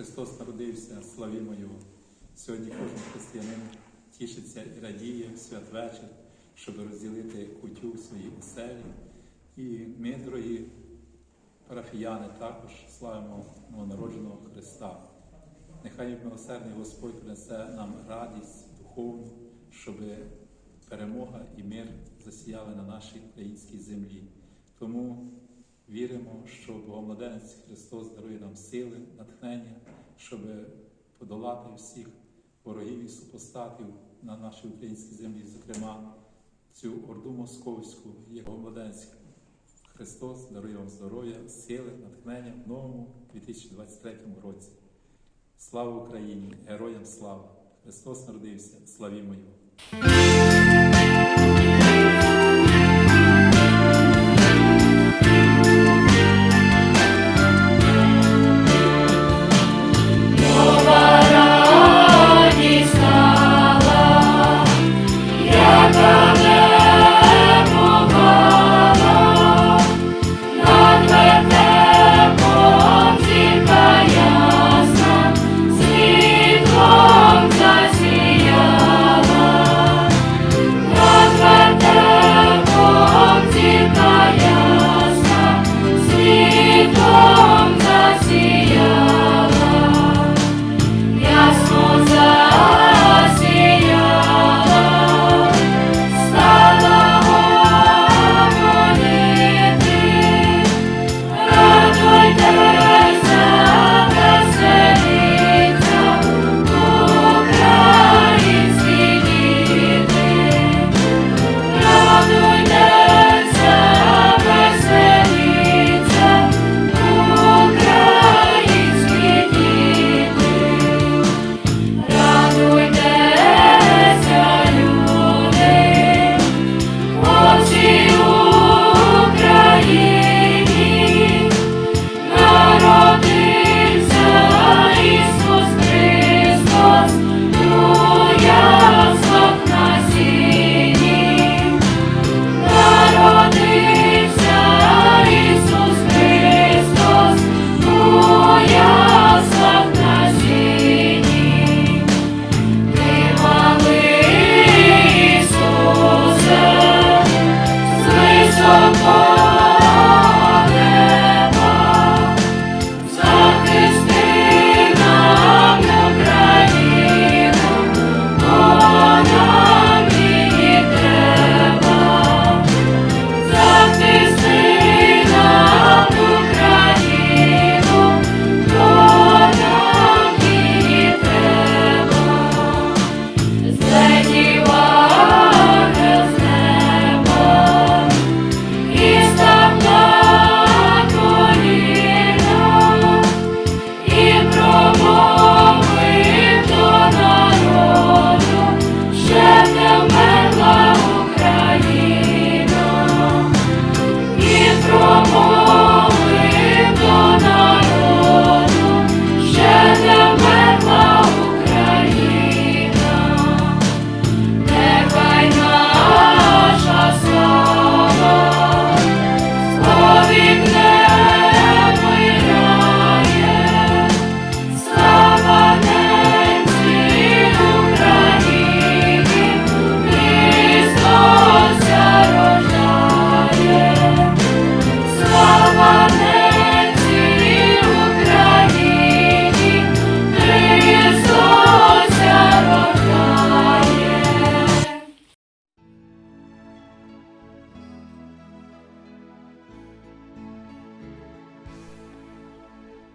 Христос народився, славімо Його. Сьогодні кожен християнин тішиться і радіє в святвечір, щоб розділити кутю в своїй оселі. І ми, дорогі парафіяни, також славимо новонародженого Христа. Нехай милосердний Господь принесе нам радість духовну, щоб перемога і мир засіяли на нашій українській землі. Тому віримо, що Богомладенець Христос дарує нам сили, натхнення, щоб подолати всіх ворогів і супостатів на нашій українській землі, зокрема цю орду московську, як Богомладенець Христос дарує вам здоров'я, сили, натхнення в новому 2023 році. Слава Україні! Героям слава! Христос народився! Славімо Його!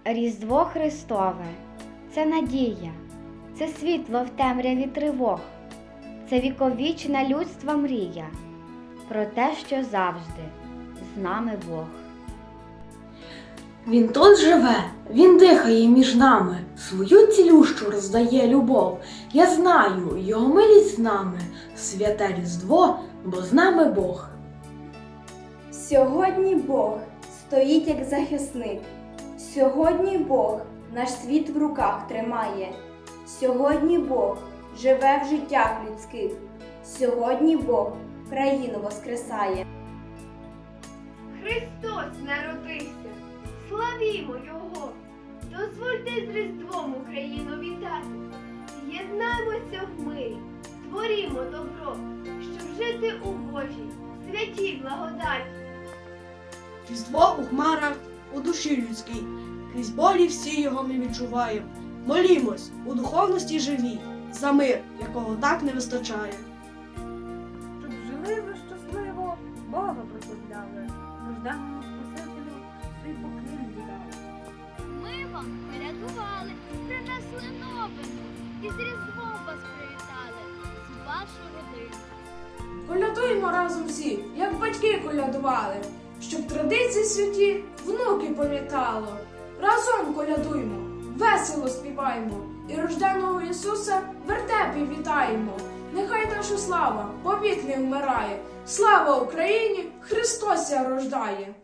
Різдво Христове це надія, це світло в темряві тривог, це віковічна людства мрія про те, що завжди з нами Бог. Він тут живе, він дихає між нами, свою цілющу роздає любов. Я знаю, його милість з нами, святе Різдво, бо з нами Бог. Сьогодні Бог стоїть як захисник. Сьогодні Бог наш світ в руках тримає. Сьогодні Бог живе в життях людських. Сьогодні Бог країну воскресає. Христос народився, славімо Його, дозвольте з Різдвом Україну вітати. Єднаймося в мирі, творімо добро, щоб жити у Божій, святій благодаті. Різдво у хмарах, у душі людській, крізь болі всі його ми відчуваємо. Молімось у духовності живі, за мир, якого так не вистачає. щоб жили ви щасливо, Бога прославляли, рожденному Спасителю свій поклін віддали. Ми вам порятували, принесли новину і з Різдвом вас привітали з вашу родину. Колядуємо разом всі, як батьки колядували, щоб традиції святі внуки пам'ятало. Разом колядуємо, весело співаємо і рожденого Ісуса вертепі вітаємо. Нехай наша слава повік не вмирає. Слава Україні! Христос рождає!